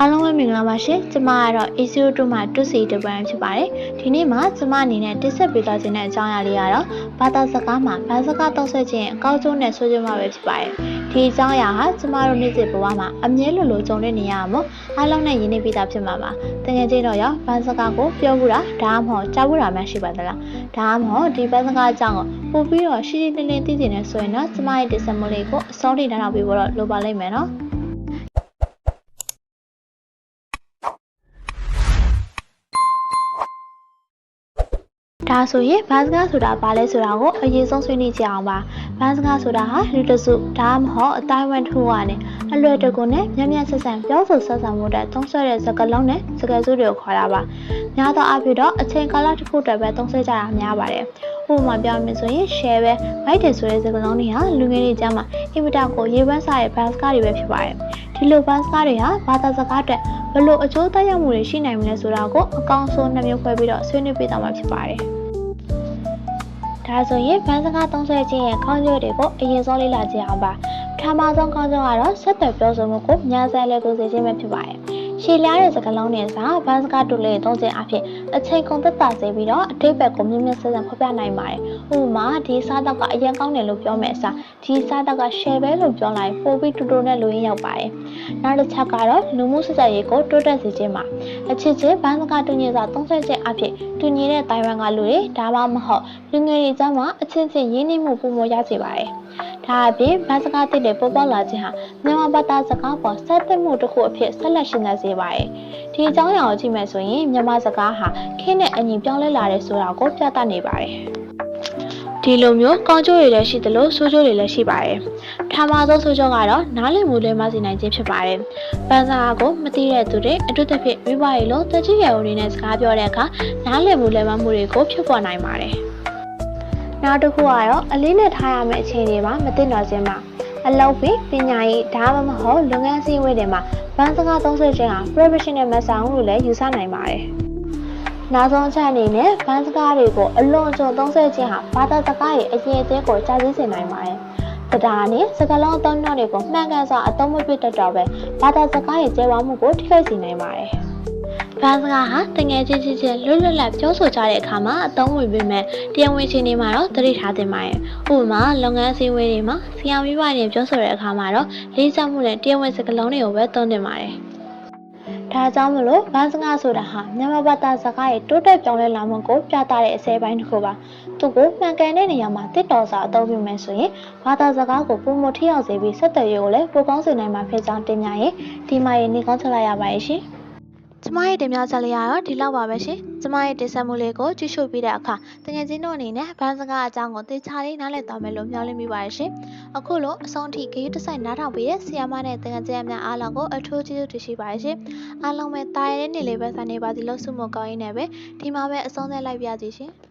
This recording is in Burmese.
အားလုံးပဲမင်္ဂလာပါရှင်ကျမကတော့ A02 မှာတွစီတပန်ဖြစ်ပါတယ်ဒီနေ့မှာကျမအနေနဲ့တိဆက်ပေးသွားခြင်းတဲ့အကြောင်းအရာလေးကတော့ဘာသာစကားမှာဘာစကားသုံးဆွဲခြင်းအကောက်ကျိုးနဲ့ဆွေးကြမှာပဲဖြစ်ပါတယ်ဒီအကြောင်းအရာဟာကျမတို့နေ့စဉ်ဘဝမှာအမြဲလိုလိုကြုံတွေ့နေရမှာမို့အားလုံးနဲ့ယဉ်နေပြီးသားဖြစ်မှာပါတကယ်ချင်းတော့ရောဘာစကားကိုပြောဘူးတာဒါမှမဟုတ်ကြားဘူးတာမှရှိပါသလားဒါမှမဟုတ်ဒီဘာစကားအကြောင်းကိုပို့ပြီးတော့ရှင်းရှင်းလင်းလင်းသိချင်နေဆိုရင်တော့ကျမရဲ့တိဆက်မှုလေးကိုအစောထိနားထောင်ပြီးတော့လိုပါလိမ့်မယ်နော် ဒါဆိုရင်ဘာစကားဆိုတာဘာလဲဆိုတာကိုအရေးဆုံးဆွေးနွေးကြအောင်ပါဘာစကားဆိုတာဟာလူတစုဒါမှမဟုတ်အတိုင်းဝမ်တစ်ခုကနေအလွယ်တကူနဲ့မြတ်မြတ်ဆက်ဆံပြောဆိုဆက်ဆံမှုတဲ့သုံးဆွဲတဲ့စကားလုံးနဲ့စကားစုတွေကိုခေါ်တာပါများသောအားဖြင့်တော့အချိန်ကာလတစ်ခုတည်းပဲသုံးဆွဲကြတာများပါတယ်ဥပမာပြောမယ်ဆိုရင် share ပဲ byte တယ်ဆိုတဲ့စကားလုံးတွေဟာလူငယ်တွေကြားမှာအင်မတန်ကိုရေးပန်းစားတဲ့ဘာစကားတွေပဲဖြစ်ပါတယ်ဒီလိုဘာစကားတွေဟာဘာသာစကားအတွက်ဘလို့အကျိုးသက်ရောက်မှုတွေရှိနိုင်မလဲဆိုတာကိုအကောင်းဆုံးနှမျိုးခွဲပြီးတော့ဆွေးနွေးပေးသွားမှာဖြစ်ပါတယ် ဒါဆိုရင်ဗန်းစကားသုံးဆွဲခြင်းရဲ့ခေါင်းကျိုးတွေကိုအရင်ဆုံးလေ့လာကြည့်အောင်ပါပထမဆုံးခေါင်းကျိုးကတော့ဆက်သွယ်ပြောဆိုမှုကိုများစဲလဲကိုစေခြင်းပဲဖြစ်ပါတယ် ရှည်လျားတဲ့စကားလုံးတွေစာဗန်းစကားတူလေးသုံးခြင်းအဖြစ်အချိန်ကုန်သက်သာစေပြီးတော့အတိတ်ဘက်ကိုမြင့်မြတ်ဆက်ဆံဖော်ပြနိုင်ပါတယ်ဥပမာဒီစားတော့ကအရင်ကောင်းတယ်လို့ပြောမယ်အစားဒီစားတော့က share ပဲလို့ပြောလိုက်ပို့ပြီးတူတူနဲ့လူရင်းရောက်ပါတယ်နောက်တစ်ချက်ကတော့လူမှုဆက်ဆံရေးကိုတိုးတက်စေခြင်းပါအချစ်ချင်းဗန်းစကားတူညီစာသုံးဆွဲခြင်းအဖြစ်တူညီတဲ့တိုင်ဝမ်ကလူတွေဒါမှမဟုတ်လူငယ်တွေကြားမှာအချင်းချင်းရင်းနှီးမှုပုံမရစေပါတယ်။ ဒါအပြင်ဗန်းစကားတစ်တွေပေါ်ပေါက်လာခြင်းဟာမြန်မာဘာသာစကားပေါ်ဆက်သက်မှုတစ်ခုအဖြစ်ဆက်လက်ရှင်သန်စေပါတယ်။ဒီအကြောင်းအရာကိုကြည့်မယ်ဆိုရင်မြန်မာစကားဟာခင်းတဲ့အညီပြောင်းလဲလာတယ်ဆိုတာကိုပြသနေပါတယ်။ဒီလိုမျိုးကောင်းကျိုးတွေလည်းရှိသလိုဆိုးကျိုးတွေလည်းရှိပါတယ်။ပထမဆုံးဆိုးကျိုးကတော့နားလည်မှုလွဲမှားစေနိုင်ခြင်းဖြစ်ပါတယ်။ပန်းစကားကိုမသိတဲ့သူတွေအထူးသဖြင့်မိဘတွေလိုတကြီးရွယ်ဝင်တဲ့စကားပြောတဲ့အခါနားလည်မှုလွဲမှားမှုတွေကိုဖြစ်ပေါ်နိုင်ပါတယ်။ နောက်တစ်ခုကတော့အလေးနဲ့ထားရမယ့်အခြေအနေမှာမသိတော့ခြင်းပါအလုပ်ပြီးပညာရေးဒါမှမဟုတ်လုပ်ငန်းစည်းဝေးတွေမှာဗန်းစကားသုံးဆွဲခြင်းဟာ professional မဆောင်လို့လည်းယူဆနိုင်ပါတယ်။နောက်ဆုံးချက်အနေနဲ့ဗန်းစကားတွေကိုအလွန်အကျွံသုံးဆွဲခြင်းဟာဘာသာစကားရဲ့အရေးအသေးကိုကြားသိစေနိုင်ပါတယ်။တရားနဲ့စကားလုံးအသုံးအနှုန်းတွေကိုမှန်ကန်စွာအသုံးမပြတတ်တော့ပဲဘာသာစကားရဲ့ကျဲဝါမှုကိုထိခိုက်စေနိုင်ပါတယ်။ ဘာစကားဟာတငယ်ချင်းချင်းချင်းလွတ်လွတ်လပ်ပြောဆိုကြတဲ့အခါမှာအသုံးဝင်ပေမဲ့တရားဝင်ချင်းတွေမှာတော့သတိထားသင့်ပါတယ်။ဥပမာလုပ်ငန်းအစည်းအဝေးတွေမှာဆရာမိဘတွေပြောဆိုတဲ့အခါမှာတော့လေးစားမှုနဲ့တရားဝင်စကားလုံးတွေကိုပဲသုံးသင့်ပါတယ်။ဒါကြောင့်မလို့ဘာစကားဆိုတာဟာမြန်မာဘာသာစကားရဲ့တိုးတက်ပြောင်းလဲလာမှုကိုပြသတဲ့အစဲပိုင်းတစ်ခုပါ။သူကိုမှန်ကန်တဲ့နေရာမှာတစ်တော်စာအသုံးပြုမယ်ဆိုရင်ဘာသာစကားကိုပုံမထိရောက်စေပြီးဆက်သွယ်ရေးကိုလည်းပိုကောင်းစေနိုင်မှာဖြစ်ကြောင်းတင်ပြရင်ဒီမှာရင်နေကောင်းချလိုက်ရပါရဲ့ရှင်။ ကျမရဲ့တင်ပြချက်လေးကတော့ဒီလောက်ပါပဲရှင်။ကျမရဲ့တင်ဆက်မှုလေးကိုကြည့်ရှုပြီးတဲ့အခါတကယ်ချင်းတို့အနေနဲ့ဗန်းစကားအကြောင်းကိုသေချာလေးနားလည်သွားမယ်လို့မျှော်လင့်မိပါတယ်ရှင်။အခုလိုအဆုံးထိဂရုတစိုက်နားထောင်ပေးတဲ့ဆီယာမနဲ့တကယ်ချင်းအများအားလုံးကိုအထူးကျေးဇူးတင်ရှိပါတယ်ရှင်။အားလုံးပဲတာရတဲ့နေ့လေးပဲဆိုင်နေပါစီလို့ဆုမကောင်းရင်းနဲ့ပဲဒီမှာပဲအဆုံးသတ်လိုက်ပါစီရှင်။